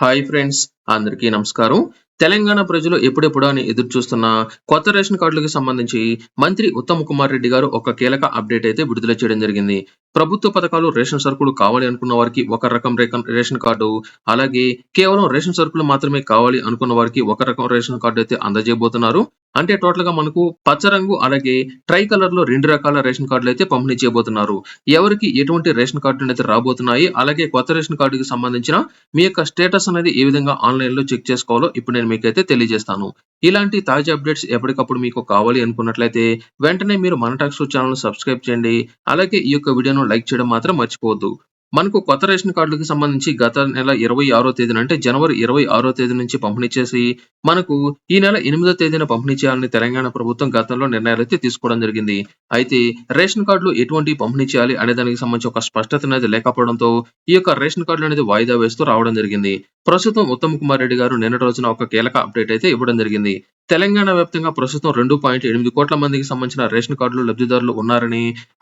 Hi friends అందరికీ నమస్కారం. తెలంగాణ ప్రజలు ఎప్పుడెప్పుడు అని ఎదురు చూస్తున్న కొత్త రేషన్ కార్డులకు సంబంధించి మంత్రి ఉత్తమ్ కుమార్ రెడ్డి గారు ఒక కీలక అప్డేట్ అయితే విడుదల చేయడం జరిగింది. ప్రభుత్వ పథకాలు రేషన్ సరుకులు కావాలి అనుకున్న వారికి ఒక రకం రేషన్ కార్డు అలాగే కేవలం రేషన్ సరుకులు మాత్రమే కావాలి అనుకున్న వారికి ఒక రకం రేషన్ కార్డు అయితే అందజేయబోతున్నారు. అంటే టోటల్గా మనకు పచ్చ రంగు అలాగే ట్రై కలర్లో రెండు రకాల రేషన్ కార్డులు అయితే పంపిణీ చేయబోతున్నారు. ఎవరికి ఎటువంటి రేషన్ కార్డులు అయితే రాబోతున్నాయి అలాగే కొత్త రేషన్ కార్డుకి సంబంధించిన మీ యొక్క స్టేటస్ అనేది ఏ విధంగా ఆన్లైన్లో చెక్ చేసుకోవాలో ఇప్పుడు నేను మీకైతే తెలియజేస్తాను. ఇలాంటి తాజా అప్డేట్స్ ఎప్పటికప్పుడు మీకు కావాలి అనుకున్నట్లయితే వెంటనే మీరు మన టాక్స్ ఛానల్ సబ్స్క్రైబ్ చేయండి. అలాగే ఈ యొక్క వీడియోను లైక్ చేయడం మాత్రం మర్చిపోవద్దు. మనకు కొత్త రేషన్ కార్డులకు సంబంధించి గత నెల ఇరవై ఆరో తేదీన అంటే జనవరి ఇరవై ఆరో తేదీ నుంచి పంపిణీ చేసి మనకు ఈ నెల ఎనిమిదో తేదీన పంపిణీ చేయాలని తెలంగాణ ప్రభుత్వం గతంలో నిర్ణయాలు అయితే తీసుకోవడం జరిగింది. అయితే రేషన్ కార్డులు ఎటువంటి పంపిణీ చేయాలి అనే దానికి సంబంధించి ఒక స్పష్టత అనేది లేకపోవడంతో ఈ యొక్క రేషన్ కార్డులు అనేది వాయిదా వేస్తూ రావడం జరిగింది. ప్రస్తుతం ఉత్తమ్ కుమార్ రెడ్డి గారు నిన్నటి రోజున ఒక కీలక అప్డేట్ అయితే ఇవ్వడం జరిగింది. తెలంగాణ వ్యాప్తంగా ప్రస్తుతం రెండు పాయింట్ ఎనిమిది కోట్ల మందికి సంబంధించిన రేషన్ కార్డులు లబ్ధిదారులు ఉన్నారని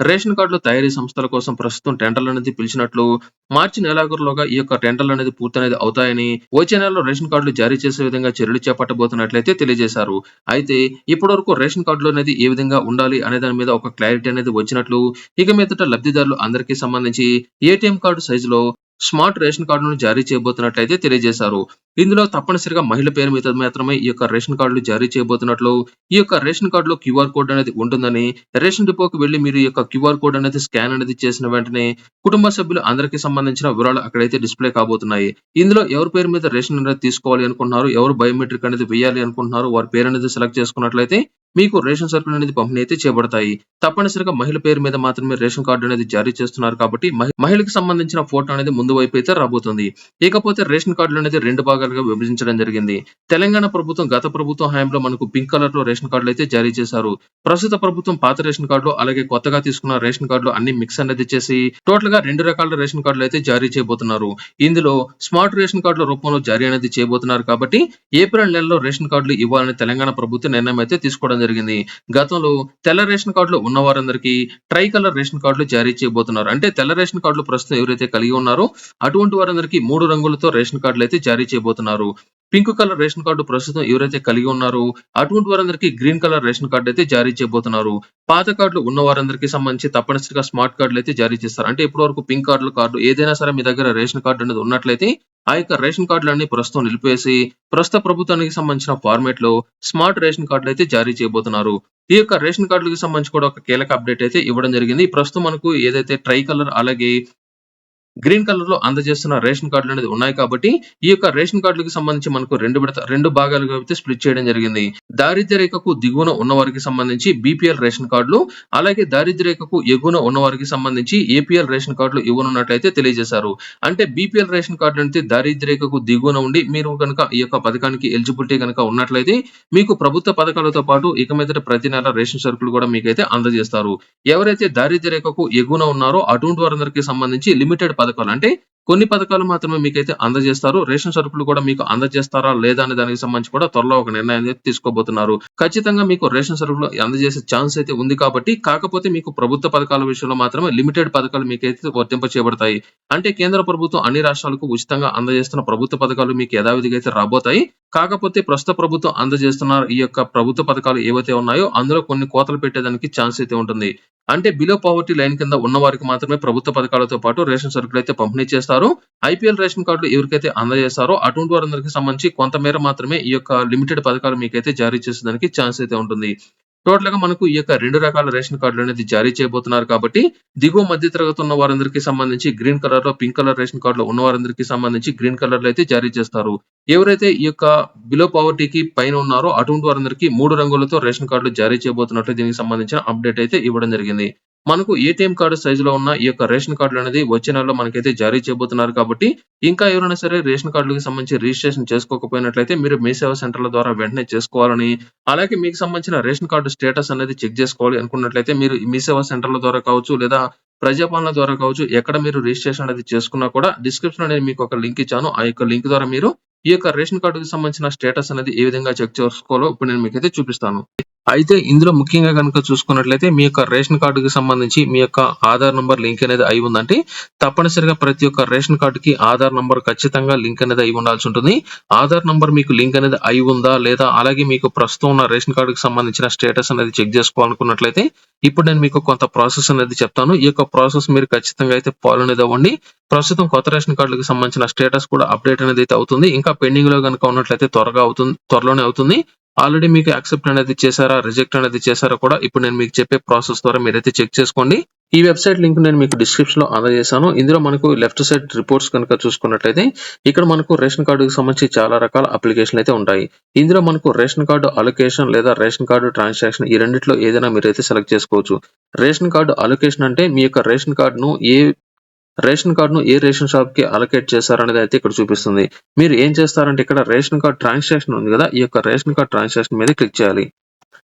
రేషన్ కార్డులు తయారీ సంస్థల కోసం ప్రస్తుతం టెండర్లు అనేది పిలిచినట్లు మార్చి నెలాఖరులోగా ఈ యొక్క టెండర్లు అనేది పూర్తనేది అవుతాయని వచ్చే నెలలో రేషన్ కార్డులు జారీ చేసే విధంగా చర్యలు చేపట్టబోతున్నట్లయితే తెలియజేశారు. అయితే ఇప్పటివరకు రేషన్ కార్డులు అనేది ఏ విధంగా ఉండాలి అనే దాని మీద ఒక క్లారిటీ అనేది వచ్చినట్లు ఇక మీదట లబ్ధిదారులు అందరికీ సంబంధించి ఏటీఎం కార్డు సైజులో స్మార్ట్ రేషన్ కార్డును జారీ చేయబోతున్నట్లయితే తెలియజేశారు. ఇందులో తప్పనిసరిగా మహిళ పేరు మీద మాత్రమే ఈ యొక్క రేషన్ కార్డులు జారీ చేయబోతున్నట్లు ఈ యొక్క రేషన్ కార్డులో క్యూఆర్ కోడ్ అనేది ఉంటుందని రేషన్ డిపోకి వెళ్ళి మీరు ఈ యొక్క క్యూఆర్ కోడ్ అనేది స్కాన్ అనేది చేసిన వెంటనే కుటుంబ సభ్యులు అందరికీ సంబంధించిన వివరాలు అక్కడైతే డిస్ప్లే కాబోతున్నాయి. ఇందులో ఎవరి పేరు మీద రేషన్ అనేది తీసుకోవాలి అనుకుంటున్నారు ఎవరు బయోమెట్రిక్ అనేది వేయాలి అనుకుంటున్నారు వారి పేరు అనేది సెలెక్ట్ చేసుకున్నట్లయితే మీకు రేషన్ సరుకులు అనేది పంపిణీ అయితే చేయబడతాయి. తప్పనిసరిగా మహిళ పేరు మీద మాత్రమే రేషన్ కార్డు అనేది జారీ చేస్తున్నారు కాబట్టి మహిళకు సంబంధించిన ఫోటో అనేది ముందు వైపు అయితే రాబోతుంది. ఇకపోతే రేషన్ కార్డులు అనేది రెండు భాగాలుగా విభజించడం జరిగింది. తెలంగాణ ప్రభుత్వం గత ప్రభుత్వం హయాంలో మనకు పింక్ కలర్లో రేషన్ కార్డులు అయితే జారీ చేశారు. ప్రస్తుత ప్రభుత్వం పాత రేషన్ కార్డులు అలాగే కొత్తగా తీసుకున్న రేషన్ కార్డులు అన్ని మిక్స్ అనేది చేసి టోటల్గా రెండు రకాల రేషన్ కార్డులు అయితే జారీ చేయబోతున్నారు. ఇందులో స్మార్ట్ రేషన్ కార్డుల రూపంలో జారీ అనేది చేయబోతున్నారు కాబట్టి ఏప్రిల్ నెలలో రేషన్ కార్డులు ఇవ్వాలని తెలంగాణ ప్రభుత్వం నిర్ణయం అయితే తీసుకోవడం జరిగింది. గతంలో తెల్ల రేషన్ కార్డులు ఉన్న వారందరికీ ట్రై కలర్ రేషన్ కార్డులు జారీ చేయబోతున్నారు. అంటే తెల్ల రేషన్ కార్డులు ప్రస్తుతం ఎవరైతే కలిగి ఉన్నారో అటువంటి వారందరికీ మూడు రంగులతో రేషన్ కార్డులు అయితే జారీ చేయబోతున్నారు. పింక్ కలర్ రేషన్ కార్డు ప్రస్తుతం ఎవరైతే కలిగి ఉన్నారో అటువంటి వారందరికీ గ్రీన్ కలర్ రేషన్ కార్డు అయితే జారీ చేయబోతున్నారు. పాత కార్డులు ఉన్న వారందరికీ సంబంధించి తప్పనిసరిగా స్మార్ట్ కార్డులు అయితే జారీ చేస్తారు. అంటే ఇప్పటి వరకు పింక్ కార్డుల కార్డు ఏదైనా సరే మీ దగ్గర రేషన్ కార్డు అనేది ఉన్నట్లయితే ఆ యొక్క రేషన్ కార్డులన్నీ ప్రస్తుతం నిలిపేసి ప్రస్తుత ప్రభుత్వానికి సంబంధించిన ఫార్మేట్లో స్మార్ట్ రేషన్ కార్డులు అయితే జారీ చేయబోతున్నారు. ఈ యొక్క రేషన్ కార్డులకు సంబంధించి కూడా ఒక కీలక అప్డేట్ అయితే ఇవ్వడం జరిగింది. ప్రస్తుతం మనకు ఏదైతే ట్రై కలర్ అలాగే గ్రీన్ కలర్లో అందజేస్తున్న రేషన్ కార్డులు అనేది ఉన్నాయి కాబట్టి ఈ యొక్క రేషన్ కార్డులకు సంబంధించి మనకు రెండు విడత రెండు భాగాలుగా అయితే స్ప్లిట్ చేయడం జరిగింది. దారిద్ర్య రేఖకు దిగువన ఉన్న వారికి సంబంధించి బీపీఎల్ రేషన్ కార్డులు అలాగే దారిద్ర్య రేఖకు ఎగువన ఉన్న వారికి సంబంధించి ఏపీఎల్ రేషన్ కార్డులు ఇవ్వనున్నట్లయితే తెలియజేశారు. అంటే బీపీఎల్ రేషన్ కార్డు అంటే దారిద్ర్య రేఖకు దిగువన ఉండి మీరు కనుక ఈ యొక్క పథకానికి ఎలిజిబిలిటీ కనుక ఉన్నట్లయితే మీకు ప్రభుత్వ పథకాలతో పాటు ఇక మీద ప్రతి నెల రేషన్ సరుకులు కూడా మీకైతే అందజేస్తారు. ఎవరైతే దారిద్ర్య రేఖకు ఎగువన ఉన్నారో అటువంటి వారందరికీ సంబంధించి లిమిటెడ్ పథకాలు. అంటే కొన్ని పథకాలు మాత్రమే మీకైతే అందజేస్తారు. రేషన్ సరుకులు కూడా మీకు అందజేస్తారా లేదా అనే దానికి సంబంధించి కూడా త్వరలో ఒక నిర్ణయం తీసుకోబోతున్నారు. ఖచ్చితంగా మీకు రేషన్ సరుకులు అందజేసే ఛాన్స్ అయితే ఉంది కాబట్టి కాకపోతే మీకు ప్రభుత్వ పథకాల విషయంలో మాత్రమే లిమిటెడ్ పథకాలు మీకైతే వర్తింప చేయబడతాయి. అంటే కేంద్ర ప్రభుత్వం అన్ని రాష్ట్రాలకు ఉచితంగా అందజేస్తున్న ప్రభుత్వ పథకాలు మీకు యథావిధిగా అయితే రాబోతాయి. కాకపోతే ప్రస్తుత ప్రభుత్వం అందజేస్తున్న ఈ యొక్క ప్రభుత్వ పథకాలు ఏవైతే ఉన్నాయో అందులో కొన్ని కోతలు పెట్టేదానికి ఛాన్స్ అయితే ఉంటుంది. అంటే బిలో పావర్టీ లైన్ కింద ఉన్న వారికి మాత్రమే ప్రభుత్వ పథకాలతో పాటు రేషన్ సరుకులు అయితే పంపిణీ చేస్తారు. ఐపీఎల్ రేషన్ కార్డులు ఎవరికైతే అందజేస్తారో అటువంటి వారందరికీ సంబంధించి కొంతమేర మాత్రమే ఈ యొక్క లిమిటెడ్ పథకాలు మీకైతే జారీ చేసేదానికి ఛాన్స్ అయితే ఉంటుంది. టోటల్గా మనకు ఈ యొక్క రెండు రకాల రేషన్ కార్డులు అనేది జారీ చేయబోతున్నారు కాబట్టి దిగువ మధ్య తరగతి ఉన్న వారందరికీ సంబంధించి గ్రీన్ కలర్లో పింక్ కలర్ రేషన్ కార్డులు ఉన్న వారందరికీ సంబంధించి గ్రీన్ కలర్లో అయితే జారీ చేస్తారు. ఎవరైతే ఈ యొక్క బిలో పావర్టీకి పైన ఉన్నారో అటువంటి వారందరికీ మూడు రంగులతో రేషన్ కార్డులు జారీ చేయబోతున్నట్లు దీనికి సంబంధించిన అప్డేట్ అయితే ఇవ్వడం జరిగింది. మనకు ఏటీఎం కార్డు సైజులో ఉన్న ఈ యొక్క రేషన్ కార్డులు అనేది వచ్చే నెలలో మనకైతే జారీ చేయబోతున్నారు కాబట్టి ఇంకా ఎవరైనా సరే రేషన్ కార్డులకు సంబంధించి రిజిస్ట్రేషన్ చేసుకోకపోయినట్లయితే మీరు మీ సేవా సెంటర్ల ద్వారా వెంటనే చేసుకోవాలని అలాగే మీకు సంబంధించిన రేషన్ కార్డు స్టేటస్ అనేది చెక్ చేసుకోవాలి అనుకున్నట్లయితే మీరు మీ సేవా సెంటర్ల ద్వారా కావచ్చు లేదా ప్రజాపాలన ద్వారా కావచ్చు ఎక్కడ మీరు రిజిస్ట్రేషన్ అనేది చేసుకున్నా కూడా డిస్క్రిప్షన్ అనేది మీకు ఒక లింక్ ఇచ్చాను. ఆ యొక్క లింక్ ద్వారా మీరు ఈ యొక్క రేషన్ కార్డుకి సంబంధించిన స్టేటస్ అనేది ఏ విధంగా చెక్ చేసుకోవాలో ఇప్పుడు నేను మీకైతే చూపిస్తాను. అయితే ఇందులో ముఖ్యంగా కనుక చూసుకున్నట్లయితే మీ యొక్క రేషన్ కార్డుకి సంబంధించి మీ యొక్క ఆధార్ నంబర్ లింక్ అనేది అయి ఉందంటే తప్పనిసరిగా ప్రతి ఒక్క రేషన్ కార్డుకి ఆధార్ నంబర్ ఖచ్చితంగా లింక్ అనేది అయి ఉండాల్సి ఉంటుంది. ఆధార్ నంబర్ మీకు లింక్ అనేది అయి ఉందా లేదా అలాగే మీకు ప్రస్తుతం ఉన్న రేషన్ కార్డుకి సంబంధించిన స్టేటస్ అనేది చెక్ చేసుకోవాలనుకున్నట్లయితే ఇప్పుడు నేను మీకు కొంత ప్రాసెస్ అనేది చెప్తాను. ఈ యొక్క ప్రాసెస్ మీరు ఖచ్చితంగా అయితే ఫాలో అనేది అవ్వండి. ప్రస్తుతం కొత్త రేషన్ కార్డులకు సంబంధించిన స్టేటస్ కూడా అప్డేట్ అనేది అయితే అవుతుంది. ఇంకా పెండింగ్లో కనుక ఉన్నట్లయితే త్వరగా అవుతుంది త్వరలోనే అవుతుంది. ఆల్రెడీ మీకు యాక్సెప్ట్ అనేది చేశారా రిజెక్ట్ అనేది చేశారా కూడా ఇప్పుడు నేను మీకు చెప్పే ప్రాసెస్ ద్వారా మీరైతే చెక్ చేసుకోండి. ఈ వెబ్సైట్ లింక్ నేను మీకు డిస్క్రిప్షన్లో అందజేశాను. ఇందులో మనకు లెఫ్ట్ సైడ్ రిపోర్ట్స్ కనుక చూసుకున్నట్లయితే ఇక్కడ మనకు రేషన్ కార్డుకి సంబంధించి చాలా రకాల అప్లికేషన్లు అయితే ఉంటాయి. ఇందులో మనకు రేషన్ కార్డు అలొకేషన్ లేదా రేషన్ కార్డు ట్రాన్సాక్షన్ ఈ రెండిట్లో ఏదైనా మీరైతే సెలెక్ట్ చేసుకోవచ్చు. రేషన్ కార్డు అలొకేషన్ అంటే మీ యొక్క రేషన్ కార్డును ఏ రేషన్ కార్డును ఏ రేషన్ షాప్కి అలొకేట్ చేశారనేది అయితే ఇక్కడ చూపిస్తుంది. మీరు ఏం చేస్తారంటే ఇక్కడ రేషన్ కార్డ్ ట్రాన్సాక్షన్ ఉంది కదా ఈ యొక్క రేషన్ కార్డ్ ట్రాన్సాక్షన్ మీద క్లిక్ చేయాలి.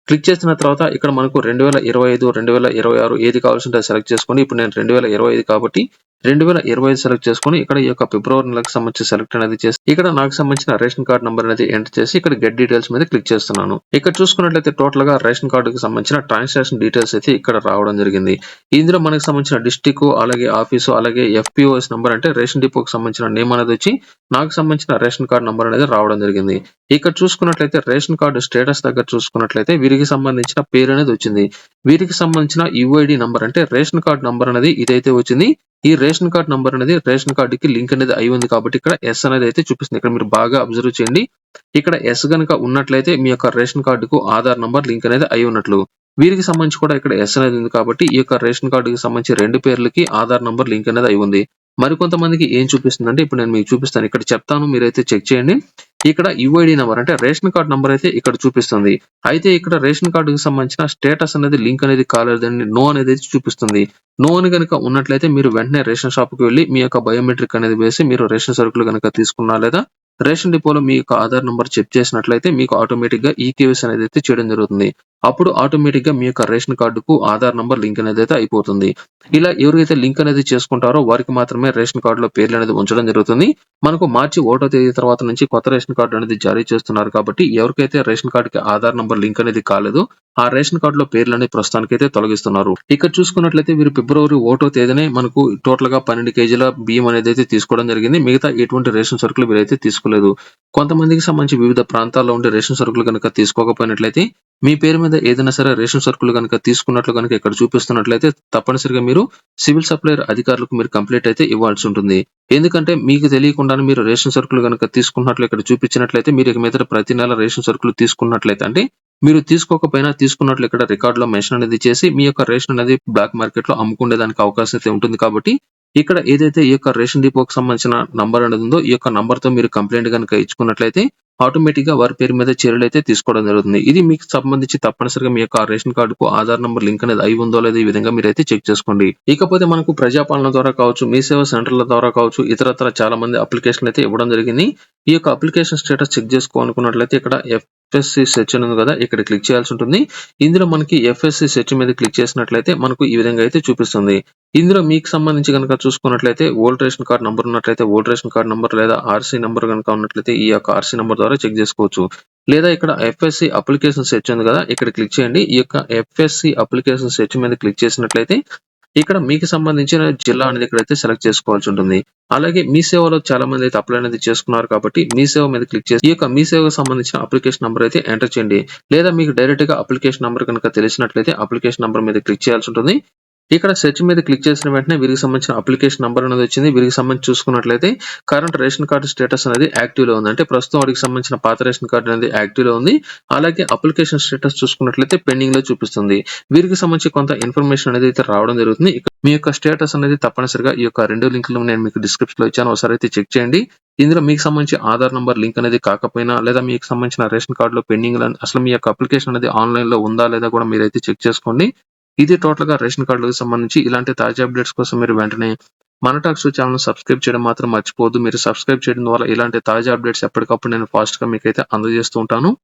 క్లిక్ చేసిన తర్వాత ఇక్కడ మనకు రెండు వేల ఇరవై ఐదు రెండు వేల ఇరవై ఆరు ఏది కావాల్సింటే సెలెక్ట్ చేసుకోండి ఇప్పుడు నేను రెండు వేల ఇరవై ఐదు కాబట్టి రెండు వేల ఇరవై ఐదు సెలెక్ట్ చేసుకొని ఇక్కడ ఈ యొక్క ఫిబ్రవరి నెలకు సంబంధించి సెలెక్ట్ అనేది చేసి ఇక్కడ నాకు సంబంధించిన రేషన్ కార్డ్ నెంబర్ అనేది ఎంటర్ చేసి ఇక్కడ గెట్ డీటెయిల్స్ మీద క్లిక్ చేస్తున్నాను. ఇక్కడ చూసుకున్నట్లయితే టోటల్గా రేషన్ కార్డుకి సంబంధించిన ట్రాన్సాక్షన్ డీటెయిల్స్ అయితే ఇక్కడ రావడం జరిగింది. ఇందులో మనకు సంబంధించిన డిస్టిక్ అలాగే ఆఫీసు అలాగే ఎఫ్పిఓఎస్ నెంబర్ అంటే రేషన్ డిపోకి సంబంధించిన నేమ్ అనేది వచ్చి నాకు సంబంధించిన రేషన్ కార్డ్ నెంబర్ అనేది రావడం జరిగింది. ఇక్కడ చూసుకున్నట్లయితే రేషన్ కార్డు స్టేటస్ దగ్గర చూసుకున్నట్లయితే వీరికి సంబంధించిన పేరు అనేది వచ్చింది. వీరికి సంబంధించిన యుఐడి నంబర్ అంటే రేషన్ కార్డు నంబర్ అనేది ఇదైతే వచ్చింది. ఈ రేషన్ కార్డ్ నంబర్ అనేది రేషన్ కార్డుకి లింక్ అనేది అయి ఉంది కాబట్టి ఇక్కడ ఎస్ అనేది అయితే చూపిస్తుంది. ఇక్కడ మీరు బాగా అబ్జర్వ్ చేయండి. ఇక్కడ ఎస్ కనుక ఉన్నట్లయితే మీ యొక్క రేషన్ కార్డుకు ఆధార్ నంబర్ లింక్ అనేది అయి ఉన్నట్లు. వీరికి సంబంధించి కూడా ఇక్కడ ఎస్ అనేది ఉంది కాబట్టి ఈ యొక్క రేషన్ కార్డుకి సంబంధించి రెండు పేర్లకి ఆధార్ నంబర్ లింక్ అనేది అయి ఉంది. మరికొంతమందికి ఏం చూపిస్తుందంటే ఇప్పుడు నేను మీకు చూపిస్తాను. ఇక్కడ చెప్తాను మీరైతే చెక్ చేయండి. ఇక్కడ యుఐడి నెంబర్ అంటే రేషన్ కార్డ్ నెంబర్ అయితే ఇక్కడ చూపిస్తుంది. అయితే ఇక్కడ రేషన్ కార్డుకి సంబంధించిన స్టేటస్ అనేది లింక్ అనేది కాలేదని నో అనేది చూపిస్తుంది. నో అని కనుక ఉన్నట్లయితే మీరు వెంటనే రేషన్ షాప్కి వెళ్ళి మీ యొక్క బయోమెట్రిక్ అనేది వేసి మీరు రేషన్ సరుకులు కనుక తీసుకున్నా లేదా రేషన్ డిపోలో మీ యొక్క ఆధార్ నంబర్ చెక్ చేసినట్లయితే మీకు ఆటోమేటిక్గా ఈ కేవీసీ అనేది అయితే చేయడం జరుగుతుంది. అప్పుడు ఆటోమేటిక్గా మీ యొక్క రేషన్ కార్డుకు ఆధార్ నంబర్ లింక్ అనేది అయితే అయిపోతుంది. ఇలా ఎవరైతే లింక్ అనేది చేసుకుంటారో వారికి మాత్రమే రేషన్ కార్డులో పేర్లు అనేది ఉంచడం జరుగుతుంది. మనకు మార్చి ఒకటో తేదీ తర్వాత నుంచి కొత్త రేషన్ కార్డు అనేది జారీ చేస్తున్నారు కాబట్టి ఎవరికైతే రేషన్ కార్డుకి ఆధార్ నంబర్ లింక్ అనేది కాలేదు ఆ రేషన్ కార్డులో పేర్లు అనేది ప్రస్తుతానికైతే తొలగిస్తున్నారు. ఇక్కడ చూసుకున్నట్లయితే వీరు ఫిబ్రవరి ఒకటో తేదీనే మనకు టోటల్గా పన్నెండు కేజీల బియ్యం అనేది అయితే తీసుకోవడం జరిగింది. మిగతా ఎటువంటి రేషన్ సరుకులు వీరైతే తీసుకోలేదు. కొంతమందికి సంబంధించి వివిధ ప్రాంతాల్లో ఉండే రేషన్ సరుకులు కనుక తీసుకోకపోయినట్లయితే మీ పేరు మీద ఏదైనా సరే రేషన్ సరుకులు కనుక తీసుకున్నట్లు కనుక ఇక్కడ చూపిస్తున్నట్లయితే తప్పనిసరిగా మీరు సివిల్ సప్లైర్ అధికారులకు మీరు కంప్లైంట్ అయితే ఇవ్వాల్సి ఉంటుంది. ఎందుకంటే మీకు తెలియకుండానే మీరు రేషన్ సరుకులు కనుక తీసుకున్నట్లు ఇక్కడ చూపించినట్లయితే మీరు ఇక మీద ప్రతి నెల రేషన్ సరుకులు తీసుకున్నట్లయితే అంటే మీరు తీసుకోకపోయినా తీసుకున్నట్లు ఇక్కడ రికార్డ్లో మెన్షన్ అనేది చేసి మీ యొక్క రేషన్ అనేది బ్లాక్ మార్కెట్లో అమ్ముకునే దానికి అవకాశం అయితే ఉంటుంది కాబట్టి ఇక్కడ ఏదైతే ఈ యొక్క రేషన్ డిపోకి సంబంధించిన నంబర్ అనేది ఉందో ఈ యొక్క నంబర్తో మీరు కంప్లైంట్ కనుక ఇచ్చుకున్నట్లయితే ఆటోమేటిక్గా వారి పేరు మీద చర్యలు అయితే తీసుకోవడం జరుగుతుంది. ఇది మీకు సంబంధించి తప్పనిసరిగా మీ యొక్క రేషన్ కార్డుకు ఆధార్ నంబర్ లింక్ అనేది అయి ఉందో లేదో ఈ విధంగా అయితే చెక్ చేసుకోండి. ఇకపోతే మనకు ప్రజాపాలన ద్వారా కావచ్చు మీ సేవా సెంటర్ల ద్వారా కావచ్చు ఇతరత్ర చాలా మంది అప్లికేషన్ అయితే ఇవ్వడం జరిగింది. ఈ యొక్క అప్లికేషన్ స్టేటస్ చెక్ చేసుకోవాలనుకున్నట్లయితే ఇక్కడ ఎఫ్ఎస్సి సెర్చ్ అని ఉంది కదా ఇక్కడ క్లిక్ చేయాల్సి ఉంటుంది. ఇందులో మనకి ఎఫ్ఎస్సి సెర్చ్ మీద క్లిక్ చేసినట్లయితే మనకు ఈ విధంగా అయితే చూపిస్తుంది. ఇందులో మీకు సంబంధించి కనుక చూసుకున్నట్లయితే ఓల్డ్ రేషన్ కార్డ్ నంబర్ ఉన్నట్లయితే ఓల్డ్ రేషన్ కార్డ్ నంబర్ లేదా ఆర్సీ నెంబర్ కనుక ఉన్నట్లయితే ఈ యొక్క ఆర్సీ నెంబర్ ద్వారా చెక్ చేసుకోవచ్చు. లేదా ఇక్కడ ఎఫ్ఎస్సి అప్లికేషన్ సెర్చ్ ఉంది కదా ఇక్కడ క్లిక్ చేయండి. ఈ యొక్క ఎఫ్ఎస్సి అప్లికేషన్ సెర్చ్ మీద క్లిక్ చేసినట్లయితే ఇక్కడ మీకు సంబంధించిన జిల్లా అనేది ఇక్కడైతే సెలెక్ట్ చేసుకోవాల్సి ఉంటుంది. అలాగే మీ సేవలో చాలా మంది అయితే అప్లై అనేది చేసుకున్నారు కాబట్టి మీ సేవ మీద క్లిక్ చేసి ఈ యొక్క మీ సేవకు సంబంధించిన అప్లికేషన్ నంబర్ అయితే ఎంటర్ చేయండి. లేదా మీకు డైరెక్ట్గా అప్లికేషన్ నంబర్ కనుక తెలిసినట్లయితే అప్లికేషన్ నంబర్ మీద క్లిక్ చేయాల్సి ఉంటుంది. ఇక్కడ సెర్చ్ మీద క్లిక్ చేసిన వెంటనే వీరికి సంబంధించిన అప్లికేషన్ నెంబర్ అనేది వచ్చింది. వీరికి సంబంధించి చూసుకున్నట్లయితే కరెంట్ రేషన్ కార్డు స్టేటస్ అనేది యాక్టివ్లో ఉంది. అంటే ప్రస్తుతం వాడికి సంబంధించిన పాత రేషన్ కార్డు అనేది యాక్టివ్లో ఉంది. అలాగే అప్లికేషన్ స్టేటస్ చూసుకున్నట్లయితే పెండింగ్లో చూపిస్తుంది. వీరికి సంబంధించి కొంత ఇన్ఫర్మేషన్ అనేది అయితే రావడం జరుగుతుంది. మీ యొక్క స్టేటస్ అనేది తప్పనిసరిగా ఈ యొక్క రెండు లింకులు నేను మీకు డిస్క్రిప్షన్లో ఇచ్చాను. ఒకసారి అయితే చెక్ చేయండి. ఇందులో మీకు సంబంధించి ఆధార్ నంబర్ లింక్ అనేది కాకపోయినా లేదా మీకు సంబంధించిన రేషన్ కార్డులో పెండింగ్ అసలు మీ యొక్క అప్లికేషన్ అనేది ఆన్లైన్లో ఉందా లేదా కూడా మీరైతే చెక్ చేసుకోండి. ఇది టోటల్గా రేషన్ కార్డులకు సంబంధించి ఇలాంటి తాజా అప్డేట్స్ కోసం మీరు వెంటనే మన టాక్స్ ఛానల్ సబ్స్క్రైబ్ చేయడం మాత్రం మర్చిపోవద్దు. మీరు సబ్స్క్రైబ్ చేయడం ద్వారా ఇలాంటి తాజా అప్డేట్స్ ఎప్పటికప్పుడు నేను ఫాస్ట్గా మీకైతే అందజేస్తూ ఉంటాను.